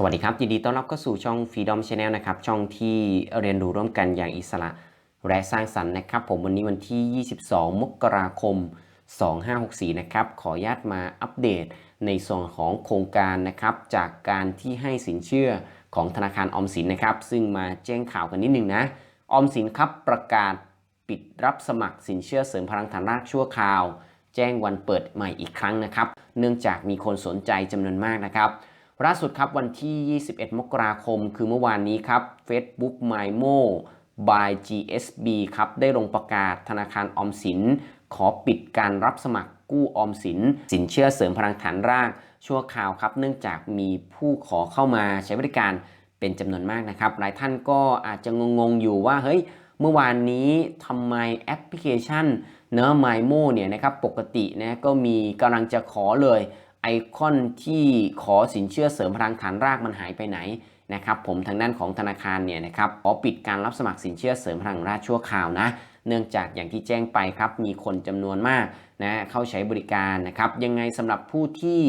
สวัสดีครับ ยินดีต้อนรับเข้าสู่ช่อง Freedom Channel นะครับ ช่องที่เรียนรู้ร่วมกันอย่างอิสระ และสร้างสรรค์นะครับ ผมวันนี้วันที่ 22 มกราคม 2564 นะครับ ขออนุญาตมาอัปเดตในส่วนของโครงการนะครับ จากการที่ให้สินเชื่อของธนาคารออมสินนะครับ ซึ่งมาแจ้งข่าวกันนิดนึงนะออมสินครับประกาศปิดรับสมัครสินเชื่อเสริมพลังฐานรากชั่วคราว แจ้งวันเปิดใหม่อีกครั้งนะครับ เนื่องจากมีคนสนใจจำนวนมากนะครับ ล่าสุดครับวันที่ 21 มกราคม คือเมื่อวานนี้ครับ Facebook MyMo by GSB ครับได้ลงประกาศธนาคารออมสิน ขอปิดการรับสมัครกู้ออมสิน สินเชื่อเสริมพลังฐานรากชั่วคราวครับ เนื่องจากมีผู้ขอเข้ามาใช้บริการเป็นจำนวนมากนะครับ หลายท่านก็อาจจะงงๆอยู่ว่าเฮ้ยเมื่อวานนี้ทำไมแอปพลิเคชันเนอะ MyMo เนี่ยนะครับปกตินะก็มีกำลังจะขอเลย คอนที่ขอสินเชื่อเสริมพลังฐานรากมันหายไปไหนนะครับผมทางด้านของธนาคารเนี่ยนะครับขอปิดการรับสมัครสินเชื่อเสริมพลังรากชั่วคราวนะเนื่องจากอย่างที่แจ้งไปครับมีคนจำนวนมากนะเข้าใช้บริการนะครับยังไงสำหรับผู้ที่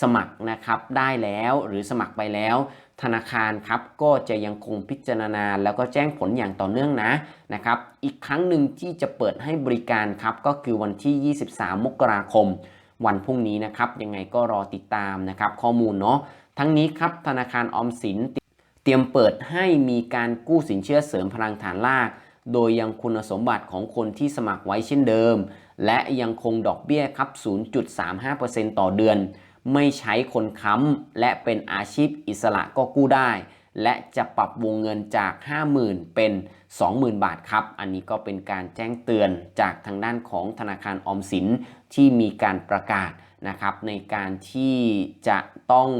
สมัครนะครับได้แล้วหรือสมัครไปแล้ว ธนาคารครับก็จะยังคงพิจารณาแล้วก็แจ้งผลอย่างต่อเนื่องนะนะครับอีกครั้งหนึ่งที่จะเปิดให้บริการครับก็คือวันที่ 23 มกราคม วันพรุ่งนี้นะครับยังไงก็รอติดตามนะครับข้อมูลเนาะทั้งนี้ครับธนาคารออมสินเตรียมเปิดให้มีการกู้สินเชื่อเสริมพลังฐานราก โดยยังคุณสมบัติของคนที่สมัครไว้เช่นเดิม และยังคงดอกเบี้ยครับ 0.35%ต่อเดือน ไม่ใช้คนค้ำและเป็นอาชีพอิสระก็กู้ได้ และจะปรับวงเงินจาก 50,000 เป็น 20,000 บาทครับ อันนี้ก็เป็นการแจ้งเตือนจากทางด้านของธนาคารออมสินที่มีการประกาศนะครับในการที่จะต้อง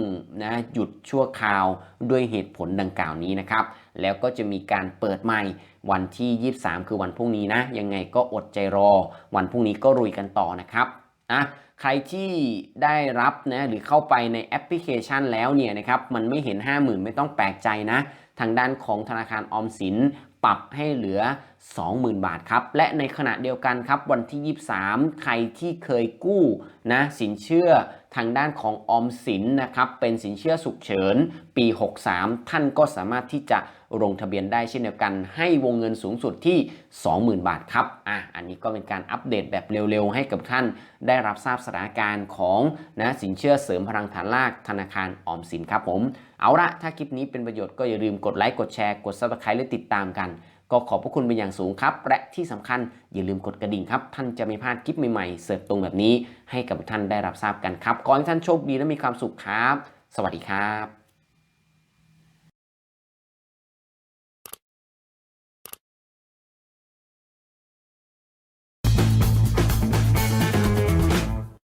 นะหยุดชั่วคราวด้วยเหตุผลดังกล่าวนี้นะครับ แล้วก็จะมีการเปิดใหม่วันที่ 23 คือวันพรุ่งนี้นะ ยังไงก็อดใจรอ วันพรุ่งนี้ก็รุยกันต่อนะครับอะ ใครที่ได้รับนะหรือเข้าไปในแอปพลิเคชันแล้วเนี่ยนะครับมันไม่เห็น 50,000 ไม่ต้องแปลกใจนะ ทางด้านของธนาคารออมสิน ปรับให้เหลือ 20,000 บาทครับ และในขณะเดียวกันครับวันที่ 23 ใครที่เคยกู้นะสินเชื่อทางด้านของออมสินนะครับเป็นสินเชื่อฉุกเฉินปี 63 ท่านก็สามารถที่จะลงทะเบียนได้เช่นเดียวกัน ให้วงเงินสูงสุดที่ 20,000 บาทครับอะอันนี้ก็เป็นการอัปเดตแบบเร็วๆ ให้กับท่านได้รับทราบสถานการณ์ของนะสินเชื่อเสริมพลังฐานรากธนาคารออมสินครับผม เอาละถ้าคลิปนี้เป็นประโยชน์ก็อย่าลืมกดไลค์กดแชร์กด subscribe และติดตามกัน ก็ขอบพระคุณเป็นอย่างสูงครับ และที่สำคัญอย่าลืมกดกระดิ่งครับ ท่านจะไม่พลาดคลิปใหม่ๆ เสิร์ฟตรงแบบนี้ ให้กับท่านได้รับทราบกันครับขอให้ท่านโชคดีและมีความสุขครับ สวัสดีครับ